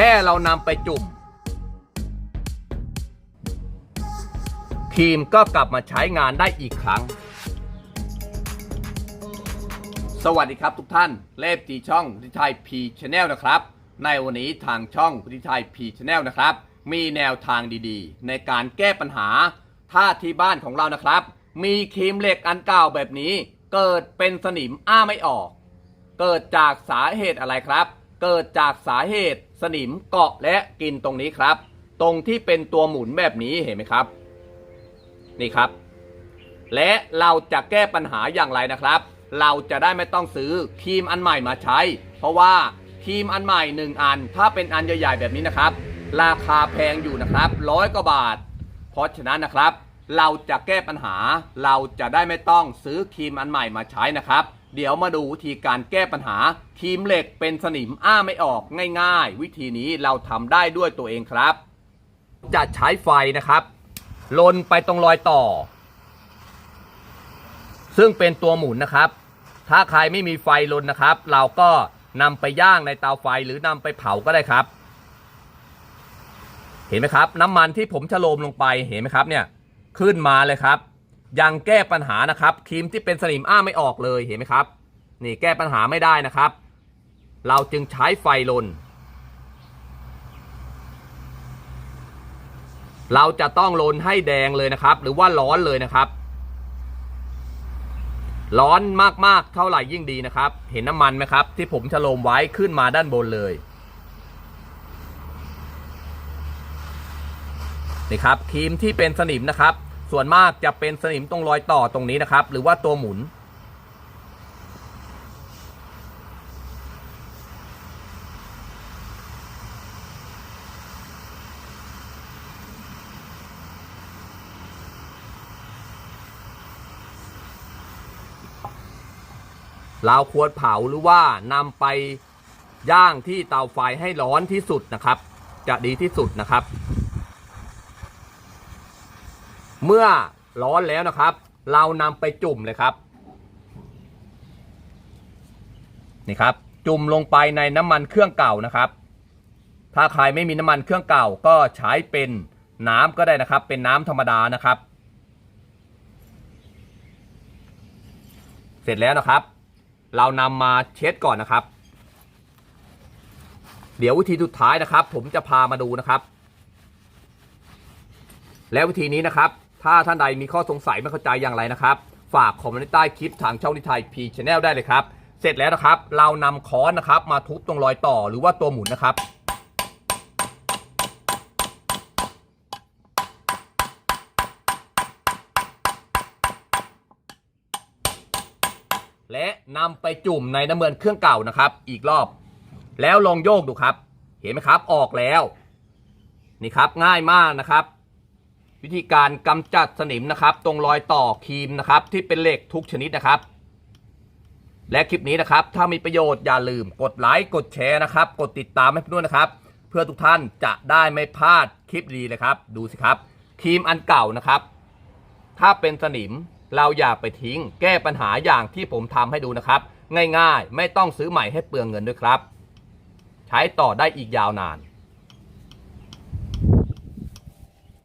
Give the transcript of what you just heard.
ค่เรานำไปจุ่มครีมก็กลับมาใช้งานได้อีกครั้ง สวัสดีครับทุกท่านเลฟตีช่องพุทธิชัยพีชแนลนะครับ ในวันนี้ทางช่องพุทธิชัยพีชแนลนะครับ มีแนวทางดีๆ ในการแก้ปัญหา ถ้าที่บ้านของเรานะครับ มีครีมเหล็กอันเก่าแบบนี้ เกิดเป็นสนิมอ้าไม่ออก เกิดจากสาเหตุอะไรครับ เกิดจากสาเหตุสนิมเกาะและกินตรงนี้ครับ ตรงที่เป็นตัวหมุนแบบนี้เห็นไหมครับ นี่ครับ และเราจะแก้ปัญหาอย่างไรนะครับ เราจะได้ไม่ต้องซื้อครีมอันใหม่มาใช้ เพราะว่าครีมอันใหม่หนึ่งอัน ถ้าเป็นอันใหญ่ๆแบบนี้นะครับ ราคาแพงอยู่นะครับร้อยกว่าบาท เพราะฉะนั้นนะครับ เราจะแก้ปัญหา เราจะได้ไม่ต้องซื้อครีมอันใหม่มาใช้นะครับ เดี๋ยวมาดูวิธีการแก้ปัญหาครีมเหล็กเป็นสนิมอ้าไม่ออกง่าย ๆ วิธีนี้เราทำได้ด้วยตัวเองครับ จะใช้ไฟนะครับลนไปตรงรอยต่อ ซึ่งเป็นตัวหมุนนะครับ ถ้าใครไม่มีไฟลนนะครับ เราก็นำไปย่างในเตาไฟหรือนำไปเผาก็ได้ครับ เห็นไหมครับ น้ำมันที่ผมชะโลมลงไปเห็นไหมครับเนี่ยขึ้นมาเลยครับ ยังแก้ปัญหานะครับครีมที่เป็นสนิมอ้าไม่ออกเลยเห็นไหมครับ นี่แก้ปัญหาไม่ได้นะครับ เราจึงใช้ไฟลน เราจะต้องลนให้แดงเลยนะครับ หรือว่าร้อนเลยนะครับ ร้อนมากๆเท่าไหร่ยิ่งดีนะครับ เห็นน้ำมันไหมครับ ที่ผมฉโลมไว้ขึ้นมาด้านบนเลยนี่ครับครีมที่เป็นสนิมนะครับ ส่วนมากจะเป็นสนิมตรงรอยต่อตรงนี้นะครับ หรือว่าตัวหมุน เราควรเผาหรือว่านำไปย่างที่เตาไฟให้ร้อนที่สุดนะครับ จะดีที่สุดนะครับ เมื่อร้อนแล้วนะครับ เรานำไปจุ่มเลยครับนี่ครับ จุ่มลงไปในน้ำมันเครื่องเก่านะครับ ถ้าใครไม่มีน้ำมันเครื่องเก่าก็ใช้เป็นน้ำก็ได้นะครับ เป็นน้ำธรรมดานะครับ เสร็จแล้วนะครับ เรานำมาเช็ดก่อนนะครับ เดี๋ยววิธีสุดท้ายนะครับ ผมจะพามาดูนะครับ แล้ววิธีนี้นะครับ ถ้าท่านใดมีข้อสงสัยไม่เข้าใจอย่างไรนะครับ ฝากคอมเมนต์ใต้คลิปทางช่องนิทายพีชแนลได้เลยครับ เสร็จแล้วนะครับ เรานำค้อนนะครับ มาทุบตรงรอยต่อหรือว่าตัวหมุนนะครับและนำไปจุ่มในน้ำมันเครื่องเก่านะครับ อีกรอบ แล้วลองโยกดูครับ เห็นไหมครับ ออกแล้ว นี่ครับง่ายมากนะครับ วิธีการกำจัดสนิมนะครับ ตรงรอยต่อครีมนะครับ ที่เป็นเหล็กทุกชนิดนะครับ และคลิปนี้นะครับ ถ้ามีประโยชน์อย่าลืมกดไลค์กดแชร์นะครับ กดติดตามให้เพื่อนด้วยนะครับ เพื่อทุกท่านจะได้ไม่พลาดคลิปดีเลยครับ ดูสิครับครีมอันเก่านะครับ ถ้าเป็นสนิมเราอย่าไปทิ้ง แก้ปัญหาอย่างที่ผมทำให้ดูนะครับ ง่ายๆ ไม่ต้องซื้อใหม่ให้เปลืองเงินด้วยครับ ใช้ต่อได้อีกยาวนาน